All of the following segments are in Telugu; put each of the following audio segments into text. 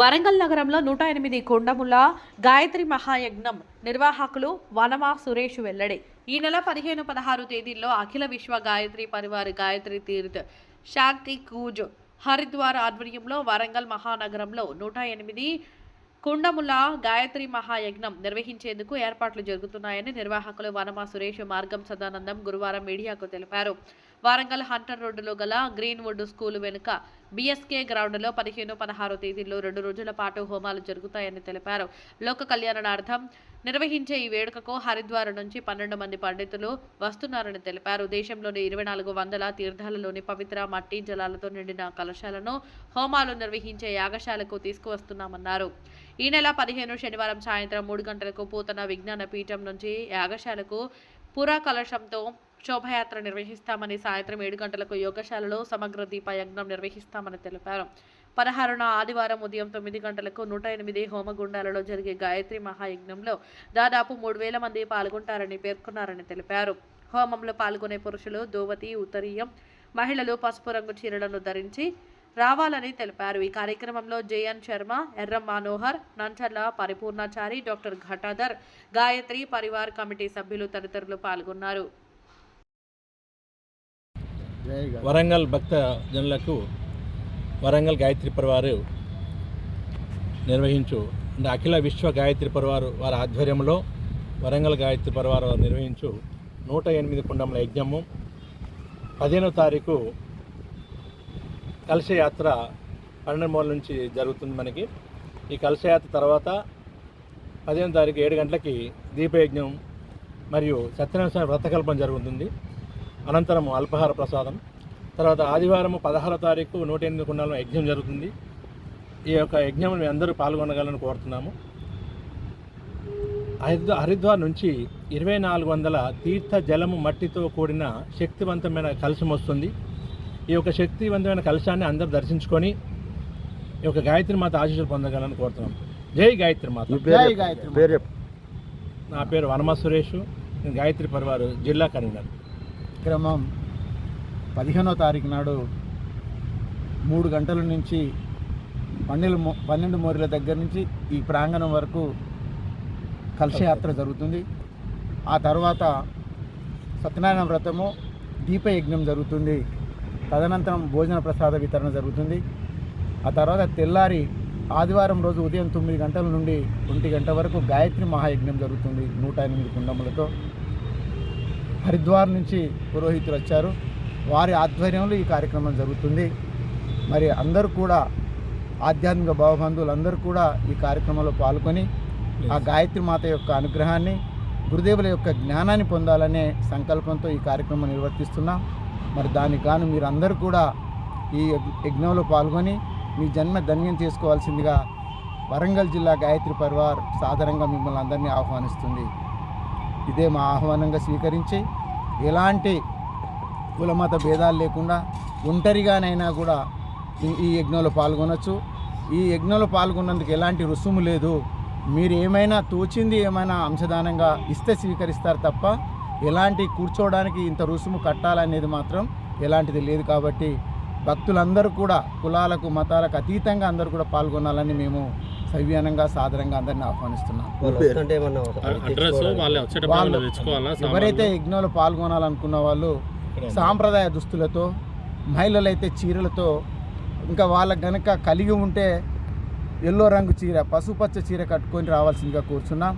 వరంగల్ నగరంలో నూట ఎనిమిది కొండముల గాయత్రి మహాయజ్ఞం నిర్వాహకులు వనమా సురేష్ వెల్లడి. ఈ నెల పదిహేను పదహారు తేదీల్లో అఖిల విశ్వ గాయత్రి పరివార్ గాయత్రి తీర్థ్ శాంతి కూజ్ హరిద్వార్ ఆధ్వర్యంలో వరంగల్ మహానగరంలో నూట ఎనిమిది కుండముల గాయత్రి మహాయజ్ఞం నిర్వహించేందుకు ఏర్పాట్లు జరుగుతున్నాయని నిర్వాహకులు వనమా సురేష్ మార్గం సదానందం గురువారం మీడియాకు తెలిపారు. వారంగల్ హంటర్ రోడ్డులో గల గ్రీన్వుడ్ స్కూల్ వెనుక బీఎస్కే గ్రౌండ్లో పదిహేను పదహారు తేదీల్లో రెండు రోజుల పాటు హోమాలు జరుగుతాయని తెలిపారు. లోక కళ్యాణార్థం నిర్వహించే ఈ వేడుకకు హరిద్వార్ నుంచి పన్నెండు మంది పండితులు వస్తున్నారని తెలిపారు. దేశంలోని ఇరవై నాలుగు వందల తీర్థాలలోని పవిత్ర మట్టి జలాలతో నిండిన కలశాలను హోమాలు నిర్వహించే యాగశాలకు తీసుకువస్తున్నామన్నారు. ఈ నెల పదిహేను శనివారం సాయంత్రం మూడు గంటలకు పూతన విజ్ఞాన పీఠం నుంచి యాగశాలకు పురా కలశంతో శోభయాత్ర నిర్వహిస్తామని సాయంత్రం ఏడు గంటలకు యోగశాలలో సమగ్ర దీప యజ్ఞం నిర్వహిస్తామని తెలిపారు. పదహారున ఆదివారం ఉదయం తొమ్మిది గంటలకు నూట ఎనిమిది హోమగుండాలలో జరిగే గాయత్రి మహాయజ్ఞంలో దాదాపు మూడు వేల మంది పాల్గొంటారని పేర్కొన్నారని తెలిపారు. హోమంలో పాల్గొనే పురుషులు దోవతి ఉత్తరీయం మహిళలు పసుపు రంగు చీరలను ధరించి రావాలని తెలిపారు. ఈ కార్యక్రమంలో JN Sharma Erram Manohar Nancharla Paripurnachari doctor Ghatadhar Gayatri Parivar committee సభ్యులు తదితరులు పాల్గొన్నారు. వరంగల్ భక్త జనులకు వరంగల్ గాయత్రి పరివారు నిర్వహించు అంటే అఖిల విశ్వ గాయత్రి పరివారు వారి ఆధ్వర్యంలో వరంగల్ గాయత్రి పరివారు నిర్వహించు నూట ఎనిమిది కుండముల యజ్ఞము. పదిహేనవ తారీఖు కలశయాత్ర పన్నెండు మూల నుంచి జరుగుతుంది మనకి. ఈ కలశయాత్ర తర్వాత పదిహేను తారీఖు ఏడు గంటలకి దీపయజ్ఞం మరియు సత్యనారాయణ వ్రతకల్పం జరుగుతుంది. అనంతరం అల్పహార ప్రసాదం తర్వాత ఆదివారం పదహారో తారీఖు నూట ఎనిమిది కుండాల యజ్ఞం జరుగుతుంది. ఈ యొక్క యజ్ఞం మీ అందరూ పాల్గొనగలని కోరుతున్నాము. హరిద్వా హరిద్వార్ నుంచి ఇరవై నాలుగు వందల తీర్థ జలము మట్టితో కూడిన శక్తివంతమైన కలశం వస్తుంది. ఈ యొక్క శక్తివంతమైన కలశాన్ని అందరూ దర్శించుకొని ఈ యొక్క గాయత్రి మాత ఆశీస్సులు పొందగలని కోరుతున్నాం జై గాయత్రి మాత. జై గాయత్రి మాత. పేరు చెప్పు. నా పేరు వనమ సురేష్. నేను గాయత్రి పరివారు జిల్లా కన్వీనర్. క్రమం పదిహేనో తారీఖు నాడు మూడు గంటల నుంచి పన్నెండు పన్నెండు మోరీల దగ్గర నుంచి ఈ ప్రాంగణం వరకు కలశయాత్ర జరుగుతుంది. ఆ తర్వాత సత్యనారాయణ వ్రతము దీపయజ్ఞం జరుగుతుంది. తదనంతరం భోజన ప్రసాద వితరణ జరుగుతుంది. ఆ తర్వాత తెల్లారి ఆదివారం రోజు ఉదయం తొమ్మిది గంటల నుండి ఒంటి గంట వరకు గాయత్రి మహాయజ్ఞం జరుగుతుంది నూట ఎనిమిది కుండములతో. హరిద్వార్ నుంచి పురోహితులు వచ్చారు. వారి ఆధ్వర్యంలో ఈ కార్యక్రమం జరుగుతుంది. మరి అందరూ కూడా ఆధ్యాత్మిక భావబంధువులు అందరూ కూడా ఈ కార్యక్రమంలో పాల్గొని ఆ గాయత్రి మాత యొక్క అనుగ్రహాన్ని గురుదేవుల యొక్క జ్ఞానాన్ని పొందాలనే సంకల్పంతో ఈ కార్యక్రమం నిర్వర్తిస్తున్నాం. మరి దానికి గాను మీరు అందరూ కూడా ఈ యజ్ఞ- యజ్ఞంలో పాల్గొని మీ జన్మ ధన్యం చేసుకోవాల్సిందిగా వరంగల్ జిల్లా గాయత్రి పరివార్ సాధారణంగా మిమ్మల్ని అందరినీ ఆహ్వానిస్తుంది. ఇదే మా ఆహ్వానంగా స్వీకరించి ఎలాంటి కులమత భేదాలు లేకుండా ఒంటరిగానైనా కూడా ఈ- యజ్ఞంలో పాల్గొనొచ్చు. ఈ యజ్ఞంలో పాల్గొన్నందుకు ఎలాంటి రుసుము లేదు. మీరు ఏమైనా తోచింది ఏమైనా అంశదానంగా ఇస్తే స్వీకరిస్తారు తప్ప ఎలాంటి కూర్చోవడానికి ఇంత రుసుము కట్టాలనేది మాత్రం ఎలాంటిది లేదు కాబట్టి భక్తులందరూ కూడా కులాలకు మతాలకు అతీతంగా అందరూ కూడా పాల్గొనాలని మేము సవ్యానంగా సాధారణంగా అందరిని ఆహ్వానిస్తున్నాం. వాళ్ళ పేరు. వస్తుంటే ఏమన్నా అడ్రస్ వాళ్ళే వచ్చేటప్పుడు వాళ్ళు ఏమన్నా తెచ్చుకోవాలా? ఎవరైతే యజ్ఞంలో పాల్గొనాలనుకున్న వాళ్ళు సాంప్రదాయ దుస్తులతో మహిళలైతే చీరలతో ఇంకా వాళ్ళకి గనక కలిగి ఉంటే ఎల్లో రంగు చీర పసుపచ్చ చీర కట్టుకొని రావాల్సిందిగా కూర్చున్నాం.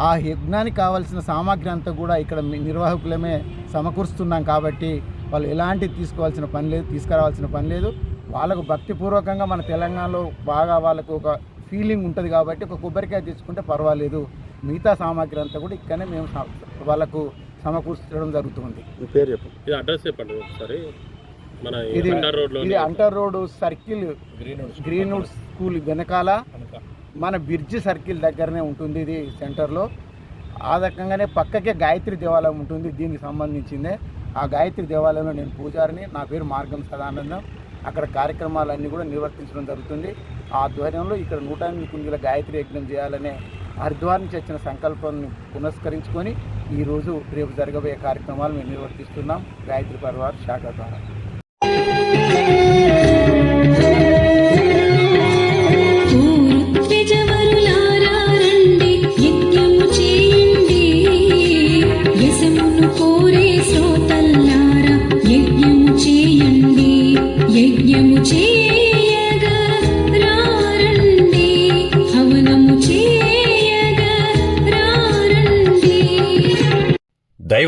ఆ యజ్ఞానికి కావాల్సిన సామాగ్రి అంతా కూడా ఇక్కడ మీ నిర్వాహకులమే సమకూరుస్తున్నాం కాబట్టి వాళ్ళు ఎలాంటి తీసుకోవాల్సిన పని లేదు తీసుకురావాల్సిన పని లేదు. వాళ్ళకు భక్తిపూర్వకంగా మన తెలంగాణలో బాగా వాళ్ళకు ఒక ఫీలింగ్ ఉంటుంది కాబట్టి ఒక కొబ్బరికాయ తీసుకుంటే పర్వాలేదు. మిగతా సామాగ్రి అంతా కూడా ఇక్కడనే మేము వాళ్ళకు సమకూర్చడం జరుగుతుంది. మీ పేరు చెప్పు. ఇది అడ్రస్ చెప్పండి ఒకసారి. మన ఇది అండర్ రోడ్లో ఇది under road circle green greenwood school వెనకాల మన బిర్జి సర్కిల్ దగ్గరనే ఉంటుంది ఇది సెంటర్లో. ఆ రకంగానే పక్కకే గాయత్రి దేవాలయం ఉంటుంది దీనికి సంబంధించిందే. ఆ గాయత్రి దేవాలయంలో నేను పూజారిని నా పేరు మార్గం సదానందం. అక్కడ కార్యక్రమాలన్నీ కూడా నిర్వర్తించడం జరుగుతుంది. ఆధ్వర్యంలో ఇక్కడ నూట ఎనిమిది కుంజుల గాయత్రి యజ్ఞం చేయాలనే హరిద్వార్ నుంచి వచ్చిన సంకల్పాన్ని పునస్కరించుకొని ఈరోజు రేపు జరగబోయే కార్యక్రమాలు మేము నిర్వర్తిస్తున్నాం. గాయత్రి పరివార్ శాఖ ద్వారా.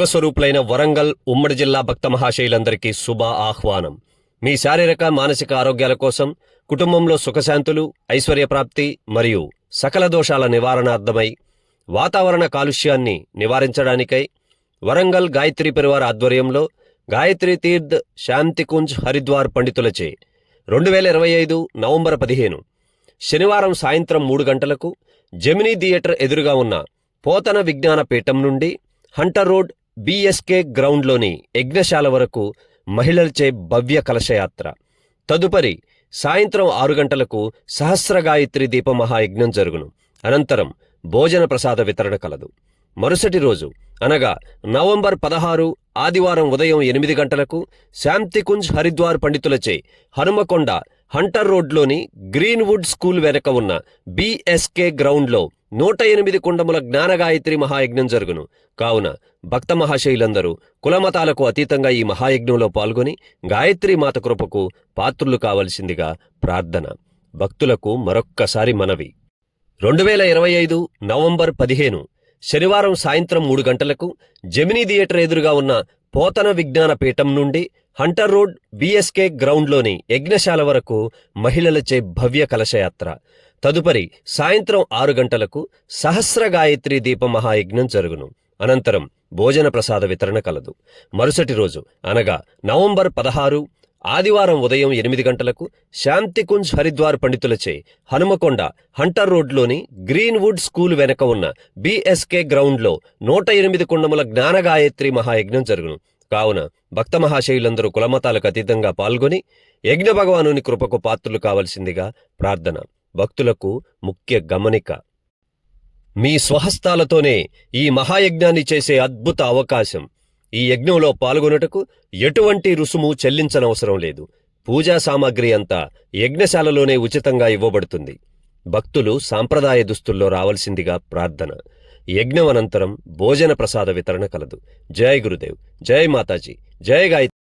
స్వరూపులైన వరంగల్ ఉమ్మడి జిల్లా భక్త మహాశైలందరికీ శుభ ఆహ్వానం. మీ శారీరక మానసిక ఆరోగ్యాల కోసం కుటుంబంలో సుఖశాంతులు ఐశ్వర్యప్రాప్తి మరియు సకల దోషాల నివారణార్థమై వాతావరణ కాలుష్యాన్ని నివారించడానికై వరంగల్ గాయత్రి పరివార ఆధ్వర్యంలో గాయత్రి తీర్థ్ శాంతికుంజ్ హరిద్వార్ పండితులచే రెండు వేల ఇరవై ఐదు నవంబర్ పదిహేను శనివారం సాయంత్రం మూడు గంటలకు జెమినీ థియేటర్ ఎదురుగా ఉన్న పోతన విజ్ఞాన పీఠం నుండి Hunter road B S K గ్రౌండ్లోని యజ్ఞశాల వరకు మహిళలచే భవ్య కలశయాత్ర. తదుపరి సాయంత్రం ఆరు గంటలకు సహస్ర గాయత్రి జరుగును. అనంతరం భోజన ప్రసాద వితరణ కలదు. మరుసటి రోజు అనగా నవంబర్ పదహారు ఆదివారం ఉదయం ఎనిమిది గంటలకు శాంతికుంజ్ హరిద్వార్ పండితులచే హనుమకొండ హంటర్ రోడ్లోని గ్రీన్వుడ్ స్కూల్ వెనుక ఉన్న బీఎస్కే గ్రౌండ్లో నూట ఎనిమిది కుండముల జ్ఞానగాయత్రి మహాయజ్ఞం జరుగును. కావున భక్త మహాశైలందరూ కులమతాలకు అతీతంగా ఈ మహాయజ్ఞంలో పాల్గొని గాయత్రి మాత కృపకు పాత్రులు కావలసిందిగా ప్రార్థన. భక్తులకు మరొక్కసారి మనవి. రెండు వేల ఇరవై ఐదు నవంబర్ పదిహేను శనివారం సాయంత్రం మూడు గంటలకు జెమినీ థియేటర్ ఎదురుగా ఉన్న పోతన విజ్ఞాన పీఠం నుండి Hunter road B S K గ్రౌండ్లోని యజ్ఞశాల వరకు మహిళలచే భవ్య కలశయాత్ర. తదుపరి సాయంత్రం ఆరు గంటలకు సహస్ర గాయత్రి దీప మహాయజ్ఞం జరుగును. అనంతరం భోజన ప్రసాద వితరణ కలదు. మరుసటి రోజు అనగా నవంబర్ పదహారు ఆదివారం ఉదయం ఎనిమిది గంటలకు శాంతికుంజ్ హరిద్వార్ పండితులచే హనుమకొండ హంటర్ రోడ్లోని గ్రీన్వుడ్ స్కూల్ వెనక ఉన్న బీఎస్కే గ్రౌండ్లో నూట ఎనిమిది కుండముల జ్ఞానగాయత్రి మహాయజ్ఞం జరుగును. కావున భక్త మహాశయులందరూ కులమతాలకు అతీతంగా పాల్గొని యజ్ఞ భగవానుని కృపకు పాత్రులు కావలసిందిగా ప్రార్థన. భక్తులకు ముఖ్య గమనిక. మీ స్వహస్తాలతోనే ఈ మహాయజ్ఞాన్ని చేసే అద్భుత అవకాశం. ఈ యజ్ఞంలో పాల్గొనుటకు ఎటువంటి రుసుము చెల్లించనవసరం లేదు. పూజా సామాగ్రి అంతా యజ్ఞశాలలోనే ఉచితంగా ఇవ్వబడుతుంది. భక్తులు సాంప్రదాయ దుస్తుల్లో రావలసిందిగా ప్రార్థన. యజ్ఞం అనంతరం భోజన ప్రసాద వితరణ కలదు. జయ గురుదేవ్. జయ మాతాజీ. జయ గాయత్రి.